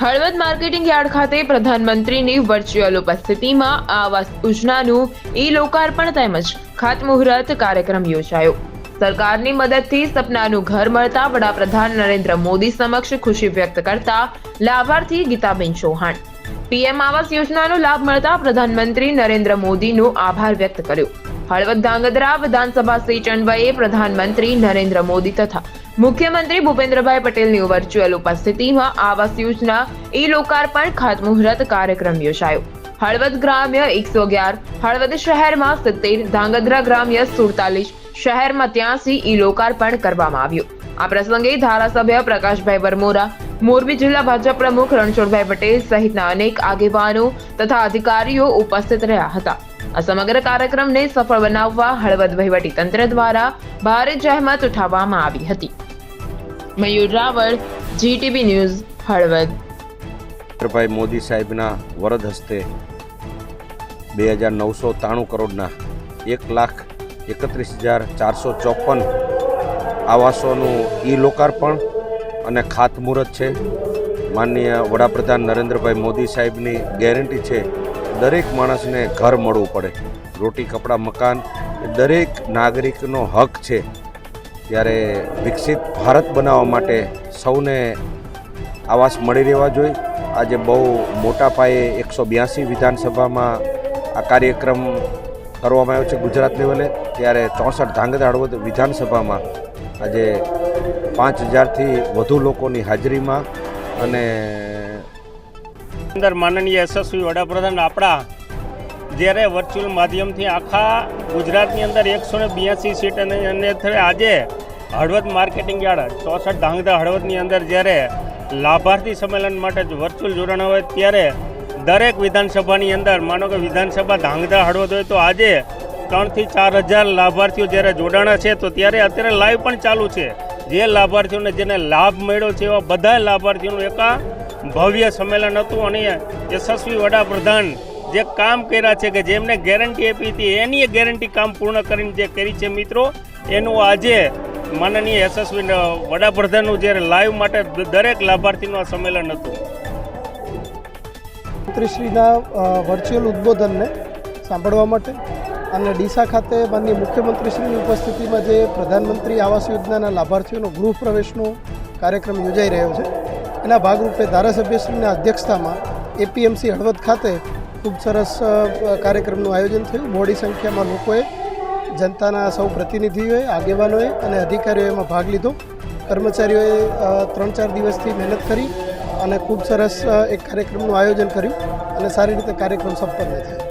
Halvad marketing yard ખાતે પ્રધાનમંત્રીની virtual ઉપસ્થિતિમાં આવાસ યોજનાનું ઈ લોકાર્પણ તેમજ ખાતમુહૂર્ત કાર્યક્રમ યોજાયો. સરકારની મદદથી સપનાનું ઘર મળતા વડાપ્રધાન નરેન્દ્ર મોદી સમક્ષ ખુશી વ્યક્ત કરતા લાભાર્થી ગીતાબેન ચૌહાણ. પીએમ આવાસ યોજનાનો લાભ મળતા પ્રધાનમંત્રી નરેન્દ્ર મોદીનો આભાર વ્યક્ત કર્યો. હળવદ ધાંગધ્રા વિધાનસભા સીટ અન્વયે પ્રધાનમંત્રી નરેન્દ્ર મોદી તથા મુખ્યમંત્રી ભૂપેન્દ્રભાઈ પટેલની વર્ચ્યુઅલ ઉપસ્થિતિમાં આવાસ યોજના ઈ લોકાર્પણ ખાતમુહૂર્ત કાર્યક્રમ યોજાયો. હળવદ ગ્રામ્ય એકસો અગિયાર, હળવદ શહેરમાં સિત્તેર, ધાંગધ્રા ગ્રામ્ય સુડતાલીસ, શહેરમાં ત્યાંસી ઈ લોકાર્પણ કરવામાં આવ્યું. આ પ્રસંગે ધારાસભ્ય પ્રકાશભાઈ વરમોરા, મોરબી જિલ્લા ભાજપ પ્રમુખ રણછોડભાઈ પટેલ સહિતના અનેક આગેવાનો તથા અધિકારીઓ ઉપસ્થિત રહ્યા હતા. આ સમગ્ર કાર્યક્રમને સફળ બનાવવા હળવદ વહીવટી તંત્ર દ્વારા ભારે જહેમત ઉઠાવવામાં આવી હતી. Mayur Raval, GTV news, Halvad. Narendrabhai Modi સાહેબના વરદ હસ્તે બે હજાર નવસો ત્રાણું કરોડના એક લાખ એકત્રીસ હજાર ચારસો ચોપન આવાસોનું ઈ લોકાર્પણ અને ખાતમુહૂર્ત છે. માનનીય વડાપ્રધાન નરેન્દ્રભાઈ મોદી સાહેબની ગેરંટી છે, દરેક માણસને ઘર મળવું પડે. રોટી, કપડાં, મકાન દરેક નાગરિકનો હક છે. ત્યારે વિકસિત ભારત બનાવવા માટે સૌને આવાસ મળી રહેવા જોઈએ. આજે બહુ મોટા પાયે એકસો બ્યાસી વિધાનસભામાં આ કાર્યક્રમ કરવામાં આવ્યો છે ગુજરાત લેવલે. ત્યારે ચોસઠ હળવદ વિધાનસભામાં આજે પાંચ હજારથી વધુ લોકોની હાજરીમાં અને અંદર માનનીય યશસ્વી વડાપ્રધાન આપણા જ્યારે વર્ચ્યુઅલ માધ્યમથી આખા ગુજરાતની અંદર એકસો ને બ્યાસી સીટ અને આજે હળવદ માર્કેટિંગ યાર્ડ, ચોસઠ ધાંગધા હળવદની અંદર જ્યારે લાભાર્થી સંમેલન માટે જ વર્ચ્યુઅલ જોડાણ હોય ત્યારે દરેક વિધાનસભાની અંદર, માનો કે વિધાનસભા ધાંગધા હળવદ હોય તો આજે ત્રણથી ચાર હજાર લાભાર્થીઓ જ્યારે જોડાણા છે, તો ત્યારે અત્યારે લાઈવ પણ ચાલુ છે. જે લાભાર્થીઓને જેને લાભ મળ્યો છે, એવા બધા લાભાર્થીઓનું એક ભવ્ય સંમેલન હતું અને યશસ્વી વડાપ્રધાન જે કામ કર્યા છે કે જેમને ગેરંટી આપી હતી, એની ગેરંટી કામ પૂર્ણ કરીને જે કરી છે મિત્રો, એનું આજે માનનીય યશસ્વી વડાપ્રધાનનું જ્યારે લાઈવ માટે દરેક લાભાર્થીનું આ સંમેલન હતું. મંત્રીશ્રીના વર્ચ્યુઅલ ઉદ્બોધનને સાંભળવા માટે અને ડીસા ખાતે માનનીય મુખ્યમંત્રીશ્રીની ઉપસ્થિતિમાં જે પ્રધાનમંત્રી આવાસ યોજનાના લાભાર્થીઓનો ગૃહ પ્રવેશનો કાર્યક્રમ યોજાઈ રહ્યો છે, એના ભાગરૂપે ધારાસભ્યશ્રીના અધ્યક્ષતામાં એપીએમસી હળવદ ખાતે ખૂબ સરસ કાર્યક્રમનું આયોજન થયું. મોડી સંખ્યામાં લોકોએ જનતાના સૌ પ્રતિનિધિઓએ, આગેવાનોએ અને અધિકારીઓએ એમાં ભાગ લીધો. કર્મચારીઓએ ત્રણ ચાર દિવસથી મહેનત કરી અને ખૂબ સરસ એક કાર્યક્રમનું આયોજન કર્યું અને સારી રીતે કાર્યક્રમ સંપન્ન થયો.